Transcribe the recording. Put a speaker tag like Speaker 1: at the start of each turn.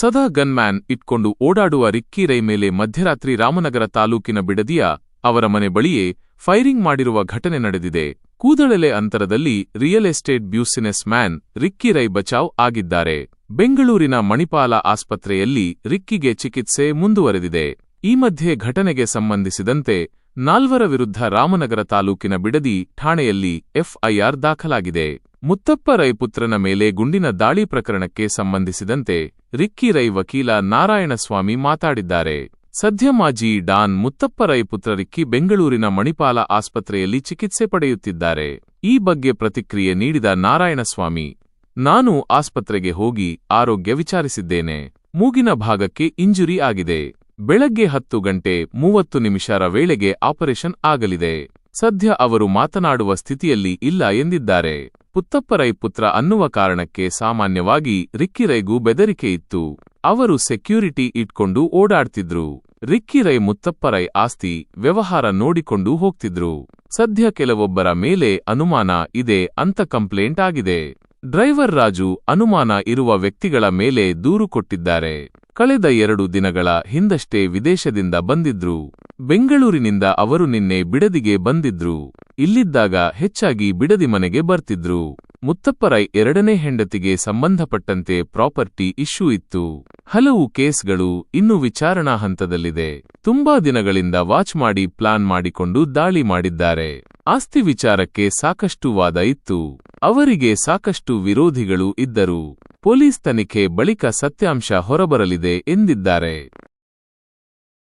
Speaker 1: ಸದಾ ಗನ್ಮ್ಯಾನ್ ಇಟ್ಕೊಂಡು ಓಡಾಡುವ ರಿಕ್ಕಿ ರೈ ಮೇಲೆ ಮಧ್ಯರಾತ್ರಿ ರಾಮನಗರ ತಾಲೂಕಿನ ಬಿಡದಿಯ ಅವರ ಮನೆ ಬಳಿಯೇ ಫೈರಿಂಗ್ ಮಾಡಿರುವ ಘಟನೆ ನಡೆದಿದೆ. ಕೂದಳೆಲೆ ಅಂತರದಲ್ಲಿ real estate businessman Rikki Rai ಬಚಾವ್ ಆಗಿದ್ದಾರೆ. ಬೆಂಗಳೂರಿನ ಮಣಿಪಾಲ ಆಸ್ಪತ್ರೆಯಲ್ಲಿ ರಿಕ್ಕಿಗೆ ಚಿಕಿತ್ಸೆ ಮುಂದುವರೆದಿದೆ. ಈ ಮಧ್ಯೆ ಘಟನೆಗೆ ಸಂಬಂಧಿಸಿದಂತೆ ನಾಲ್ವರ ವಿರುದ್ಧ ರಾಮನಗರ ತಾಲೂಕಿನ ಬಿಡದಿ ಠಾಣೆಯಲ್ಲಿ ಎಫ್ಐಆರ್ ದಾಖಲಾಗಿದೆ. ಮುತ್ತಪ್ಪ ರೈ ಪುತ್ರನ ಮೇಲೆ ಗುಂಡಿನ ದಾಳಿ ಪ್ರಕರಣಕ್ಕೆ ಸಂಬಂಧಿಸಿದಂತೆ ರಿಕ್ಕಿ ರೈ ವಕೀಲ ನಾರಾಯಣಸ್ವಾಮಿ ಮಾತಾಡಿದ್ದಾರೆ. ಸದ್ಯ ಮಾಜಿ ಡಾನ್ ಮುತ್ತಪ್ಪ ರೈ ಪುತ್ರ ರಿಕ್ಕಿ ಬೆಂಗಳೂರಿನ ಮಣಿಪಾಲ ಆಸ್ಪತ್ರೆಯಲ್ಲಿ ಚಿಕಿತ್ಸೆ ಪಡೆಯುತ್ತಿದ್ದಾರೆ. ಈ ಬಗ್ಗೆ ಪ್ರತಿಕ್ರಿಯೆ ನೀಡಿದ ನಾರಾಯಣಸ್ವಾಮಿ, ನಾನು ಆಸ್ಪತ್ರೆಗೆ ಹೋಗಿ ಆರೋಗ್ಯ ವಿಚಾರಿಸಿದ್ದೇನೆ. ಮೂಗಿನ ಭಾಗಕ್ಕೆ ಇಂಜುರಿ ಆಗಿದೆ. ಬೆಳಗ್ಗೆ ಹತ್ತು ಗಂಟೆ ಮೂವತ್ತು ನಿಮಿಷರ ವೇಳೆಗೆ ಆಪರೇಷನ್ ಆಗಲಿದೆ. ಸದ್ಯ ಅವರು ಮಾತನಾಡುವ ಸ್ಥಿತಿಯಲ್ಲಿ ಇಲ್ಲ ಎಂದಿದ್ದಾರೆ. ಪುತ್ತಪ್ಪರೈ ಪುತ್ರ ಅನ್ನುವ ಕಾರಣಕ್ಕೆ ಸಾಮಾನ್ಯವಾಗಿ ರಿಕ್ಕಿರೈಗೂ ಬೆದರಿಕೆ ಇತ್ತು. ಅವರು ಸೆಕ್ಯೂರಿಟಿ ಇಟ್ಕೊಂಡು ಓಡಾಡ್ತಿದ್ರು. ರಿಕ್ಕಿರೈ ಮುತ್ತಪ್ಪರೈ ಆಸ್ತಿ, ವ್ಯವಹಾರ ನೋಡಿಕೊಂಡು ಹೋಗ್ತಿದ್ರು. ಸದ್ಯ ಕೆಲವೊಬ್ಬರ ಮೇಲೆ ಅನುಮಾನ ಇದೆ ಅಂತ ಕಂಪ್ಲೇಂಟ್ ಆಗಿದೆ. ಡ್ರೈವರ್ ರಾಜು ಅನುಮಾನ ಇರುವ ವ್ಯಕ್ತಿಗಳ ಮೇಲೆ ದೂರು ಕೊಟ್ಟಿದ್ದಾರೆ. ಕಳೆದ ಎರಡು ದಿನಗಳ ಹಿಂದಷ್ಟೇ ವಿದೇಶದಿಂದ ಬಂದಿದ್ರು. ಬೆಂಗಳೂರಿನಿಂದ ಅವರು ನಿನ್ನೆ ಬಿಡದಿಗೆ ಬಂದಿದ್ರು. ಇಲ್ಲಿದ್ದಾಗ ಹೆಚ್ಚಾಗಿ ಬಿಡದಿ ಮನೆಗೆ ಬರ್ತಿದ್ರು. ಮುತ್ತಪ್ಪರೈ ಎರಡನೇ ಹೆಂಡತಿಗೆ ಸಂಬಂಧಪಟ್ಟಂತೆ ಪ್ರಾಪರ್ಟಿ ಇಶ್ಯೂ ಇತ್ತು. ಹಲವು ಕೇಸ್ಗಳು ಇನ್ನೂ ವಿಚಾರಣಾ ಹಂತದಲ್ಲಿದೆ. ತುಂಬಾ ದಿನಗಳಿಂದ ವಾಚ್ ಮಾಡಿ ಪ್ಲಾನ್ ಮಾಡಿಕೊಂಡು ದಾಳಿ ಮಾಡಿದ್ದಾರೆ. ಆಸ್ತಿ ವಿಚಾರಕ್ಕೆ ಸಾಕಷ್ಟು ವಾದ ಇತ್ತು. ಅವರಿಗೆ ಸಾಕಷ್ಟು ವಿರೋಧಿಗಳು ಇದ್ದರು. ಪೊಲೀಸ್ ತನಿಖೆ ಬಳಿಕ ಸತ್ಯಾಂಶ ಹೊರಬರಲಿದೆ ಎಂದಿದ್ದಾರೆ.